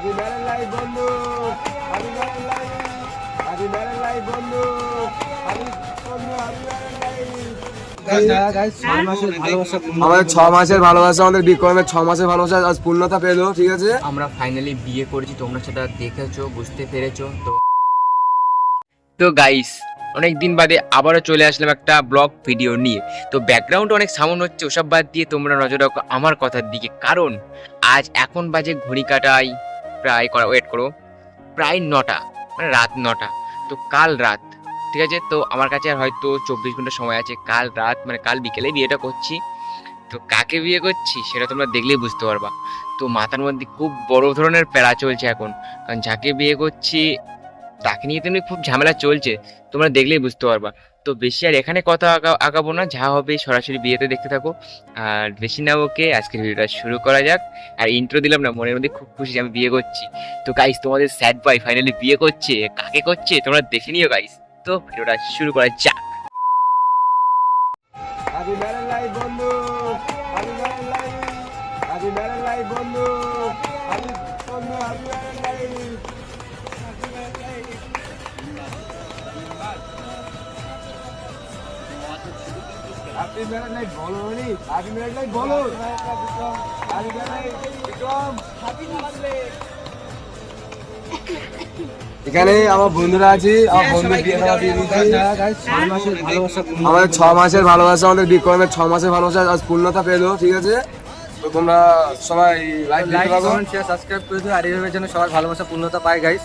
Happy marriage life বন্ধু। Happy marriage life happy marriage life বন্ধু। Happy বন্ধু happy marriage life আমাদের ছ মাসের ভালোবাসা আমাদের বিক্রমের ছ মাসের ভালোবাসা আজ পূর্ণতা পেল ঠিক আছে? আমরা ফাইনালি বিয়ে করেছি তোমরা সেটা দেখেছ বুঝতে পেরেছ তো তো গাইস অনেক দিন বাদে আবারও চলে আসলাম একটা ব্লগ ভিডিও নিয়ে। তো ব্যাকগ্রাউন্ড অনেক সাউন্ড হচ্ছে ওসব বাদ দিয়ে তোমরা নজর রাখো আমার কথার দিকে। কারণ আজ এখন বাজে ঘড়ি কাটাই প্রায় করা ওয়েট করো। প্রায় নটা মানে রাত নটা। তো কাল রাত, ঠিক আছে? তো আমার কাছে আর হয়তো চব্বিশ ঘণ্টা সময় আছে। কাল রাত মানে কাল বিকেলে বিয়েটা করছি। তো কাকে বিয়ে করছি সেটা তোমরা দেখলেই বুঝতে পারবা। তো মাথার মধ্যে খুব বড় ধরনের প্যারা চলছে এখন। কারণ যাকে বিয়ে করছি, তাকে নিয়ে তেমনি খুব ঝামেলা চলছে। তোমরা দেখলেই বুঝতে পারবা। তো বেশি আর এখানে কথা আগা আগাবো না, যা হবে সরাসরি বিয়েতে দেখতে থাকো। আর বেশি না ওকে আজকের ভিডিওটা শুরু করা যাক। আর ইন্ট্রো দিলাম না, মনের মধ্যে খুব খুশি যে আমি বিয়ে করছি। তো গাইস তোমাদের স্যাড বয় ফাইনালি বিয়ে করছে, কাকে করছে, তোমরা দেখে নিও গাইস তো ভিডিওটা শুরু করা যাক। হ্যাপি ম্যারেজ লাইফ বন্ধু। লাইফ হ্যাপি ম্যারেজ লাইফ বন্ধু। হ্যাপি বন্ধু হ্যাপি ম্যারেজ লাইফ বলো নি বলো। বিক্রম। এখানে আমার বন্ধুরা আছে আমার বন্ধু আমাদের ছ মাসের ভালোবাসা আমাদের বিক্রমের ছ মাসের ভালোবাসা আজ পূর্ণতা পেল ঠিক আছে? তো তোমরা সবাই লাইক শেয়ার সাবস্ক্রাইব করে দিও। আর এইভাবে যেন সবার ভালোবাসা পূর্ণতা পায় গাইস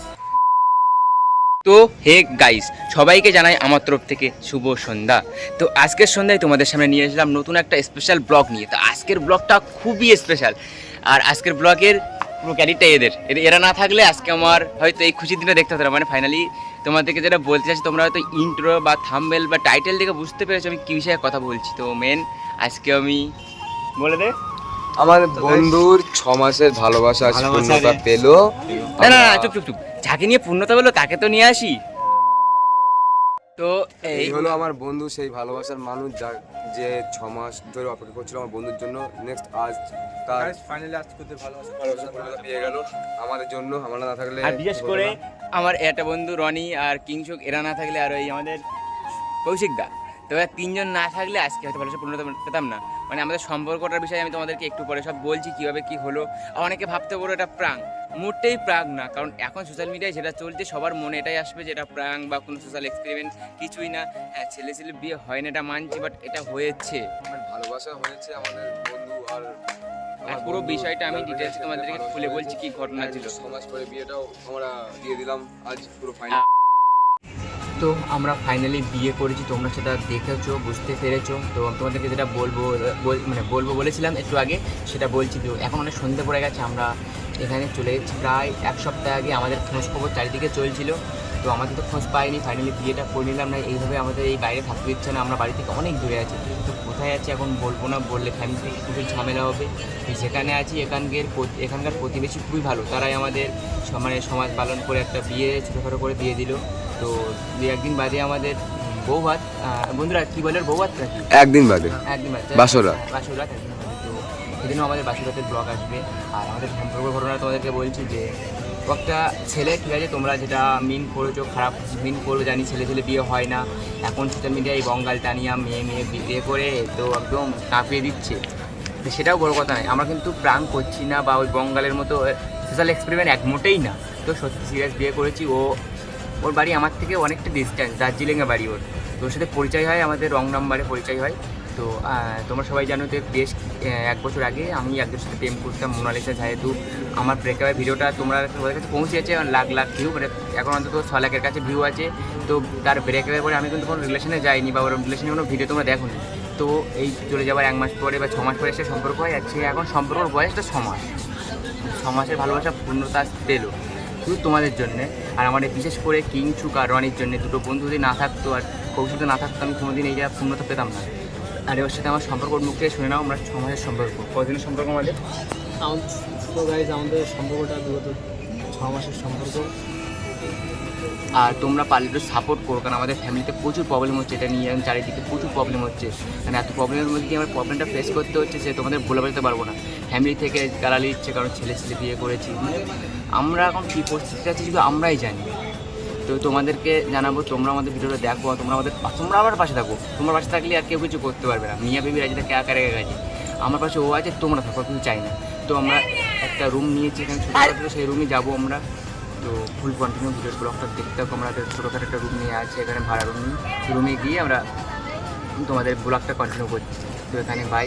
তো হে গাইস, সবাইকে জানাই আমার তরফ থেকে শুভ সন্ধ্যা। তো আজকের সন্ধ্যায় তোমাদের সামনে নিয়ে এসলাম নতুন একটা স্পেশাল ব্লগ নিয়ে। তো আজকের ব্লগটা খুবই স্পেশাল আর আজকের ব্লগের পুরো ক্যারিটটা এদের। এরা না থাকলে আজকে আমার হয়তো এই খুশির দিনে দেখতে হতো মানে ফাইনালি তোমাদেরকে যেটা বলতে চাচ্ছি তোমরা হয়তো ইন্ট্রো বা থাম্বেল বা টাইটেল দেখে বুঝতে পেরেছ আমি কী বিষয়ে কথা বলছি। তো মেন আজকে আমি বলে দে। আমার বন্ধুর ছ মাসের ভালোবাসা আজ পূর্ণতা। পেল। না না চুপ চুপ চুপ। যাকে নিয়ে পূর্ণতা বলো তাকে তো নিয়ে আসি। তো এই হলো আমার বন্ধু সেই ভালোবাসার মানুষ যা যে ছ মাস ধরে অপেক্ষা করছিল আমার বন্ধুর জন্য। নেক্সট আজ তার ফাইনালি আজকে তোদের ভালোবাসা ভালোবাসা পেয়ে গেল। আমাদের জন্য আমরা না থাকলে আর বিশেষ করে আমার একটা বন্ধু রনি আর কিংসুক এরা না থাকলে আর ওই আমাদের কৌশিক দা তো তিনজন না থাকলে আজকে হয়তো ভালোবাসা পূর্ণতা পেতাম না। মানে আমাদের সম্পর্কটার বিষয়ে আমি তোমাদেরকে একটু পরে সব বলছি কীভাবে কি হলো। অনেকে ভাবতে পারো এটা প্রাং মোটেই প্রাং না কারণ এখন সোশ্যাল মিডিয়ায় যেটা চলছে সবার মনে এটাই আসবে যে এটা প্রাং বা কোনো সোশ্যাল এক্সপেরিমেন্ট কিছুই না। হ্যাঁ ছেলে ছেলে বিয়ে হয় না এটা মানছি বাট এটা হয়েছে। ভালোবাসা হয়েছে আমাদের বন্ধু আর আর পুরো বিষয়টা আমি ডিটেলসে তোমাদেরকে খুলে বলছি কি ঘটনা ছিল। সমাজ পরে বিয়েটাও আমরা দিয়ে দিলাম আজ পুরো ফাইনাল তো আমরা ফাইনালি বিয়ে করেছি, তোমরা সেটা দেখেছ, বুঝতে পেরেছ। তো তোমাদেরকে যেটা বলব, বল- মানে বলব বলেছিলাম একটু আগে, সেটা বলছি তো, এখন অনেক সন্ধে পড়ে গেছে, আমরা এখানে চলে প্রায় এক সপ্তাহ আগে আমাদের খোঁজখবর চারিদিকে চলছিল। তো আমাদের তো খোঁজ পাইনি ফাইনালি বিয়েটা করে নিলাম না এইভাবে আমাদের এই বাইরে থাকতে ইচ্ছে না আমরা বাড়ি থেকে অনেক দূরে আছি। তো কোথায় আছি এখন বলব না বললে ফ্যামিলি থেকে খুবই ঝামেলা হবে। তো যেখানে আছি এখানকার এখানকার প্রতিবেশী খুবই ভালো তারাই আমাদের মানে সমাজ পালন করে একটা বিয়ে ছোটোখাটো করে দিয়ে দিল। তো দু একদিন বাদে আমাদের বউ ভাত বন্ধুরা কি বলে ওর বউ ভাত নাকি? একদিন বাদে। একদিন বাদে বাদে। তো সেদিনও আমাদের বাসুরাতের ব্লগ আসবে। আর আমাদের সম্পর্ক ঘটনা তোমাদেরকে বলছি যে একটা ছেলে, ঠিক আছে? তোমরা যেটা মিন করেছ, খারাপ মিন করবে, জানি ছেলে ছেলে বিয়ে হয় না। এখন সোশ্যাল মিডিয়ায় বঙ্গাল টানিয়া মেয়ে মেয়ে বিয়ে করে, তো একদম কাঁপিয়ে দিচ্ছে। সেটাও বড় কথা নয়। আমরা কিন্তু প্রাং করছি না বা ওই বঙ্গালের মতো সোশ্যাল এক্সপেরিমেন্ট এক মোটেই না। তো সত্যি সিরিয়াস বিয়ে করেছি। ও, ওর বাড়ি আমার থেকে অনেকটা ডিস্ট্যান্স দার্জিলিংয়ে বাড়ি ওর। তো ওর সাথে পরিচয় হয়, আমাদের রং নাম্বারে পরিচয় হয়। তো তোমরা সবাই জানো যে বেশ এক বছর আগে আমি একজনের সাথে প্রেম করতাম, মোনালিসা যেহেতু আমার ব্রেকআপের ভিডিওটা তোমরা তোমাদের কাছে পৌঁছেছে লাখ লাখ ভিউ মানে এখন অন্তত ছ লাখের কাছে ভিউ আছে। তো তার ব্রেকআপের পরে আমি কিন্তু কোনো রিলেশনে যাইনি, বা ওর রিলেশনে কোনো ভিডিও তোমরা দেখো তো এই চলে যাওয়ার এক মাস পরে বা ছ মাস পরে এসে সম্পর্ক হয় যাচ্ছে এখন সম্পর্কর বয়সটা ছ মাস। ভালোবাসা পূর্ণতা পেল শুধু তোমাদের জন্যে, আর আমাদের বিশেষ করে কিংচুক আর রনির জন্য দুটো বন্ধু যদি না থাকতো, আর কৌশিক না থাকতো, আমি কোনোদিন এই যা পূর্ণতা পেতাম না। আর ওর সাথে আমার সম্পর্ক মুখ শুনে নাও আমরা ছ মাসের সম্পর্ক। কদিনের সম্পর্ক আমাদের? তো আমাদের সম্পর্কটা বিগত ছ মাসের সম্পর্ক। আর তোমরা পারলে একটু সাপোর্ট করো কারণ আমাদের ফ্যামিলিতে প্রচুর প্রবলেম হচ্ছে এটা নিয়ে এবং চারিদিকে প্রচুর প্রবলেম হচ্ছে। মানে এত প্রবলেমের মধ্যে দিয়ে আমার প্রবলেমটা ফেস করতে হচ্ছে সে তোমাদের বলে বোঝাতে পারব না। ফ্যামিলি থেকে গালালি ইচ্ছে কারণ ছেলে ছেলে বিয়ে করেছি। মানে আমরা এখন কী পরিস্থিতিতে আছি শুধু আমরাই জানি। তো তোমাদেরকে জানাব তোমরা আমাদের ভিডিওটা দেখো তোমরা আমাদের তোমরা আমার পাশে থাকো। তোমার পাশে থাকলে আর কেউ কিছু করতে পারবে না। মিয়া বেবি রাজিটা কে আকারে গেছে? আমার পাশে ও আছে তোমরা থাকো কিছু চাই না। তো আমরা একটা রুম নিয়েছি এখানে ছোটোখাটো সেই রুমে যাব আমরা। তো ফুল কন্টিনিউ ভিডিও ব্লগটা দেখতে থাকো আমরা ছোটোখাটো একটা রুম নিয়ে আছে এখানে ভাড়া রুম রুমে গিয়ে আমরা তোমাদের ব্লগটা কন্টিনিউ করছি। তো এখানে ভাই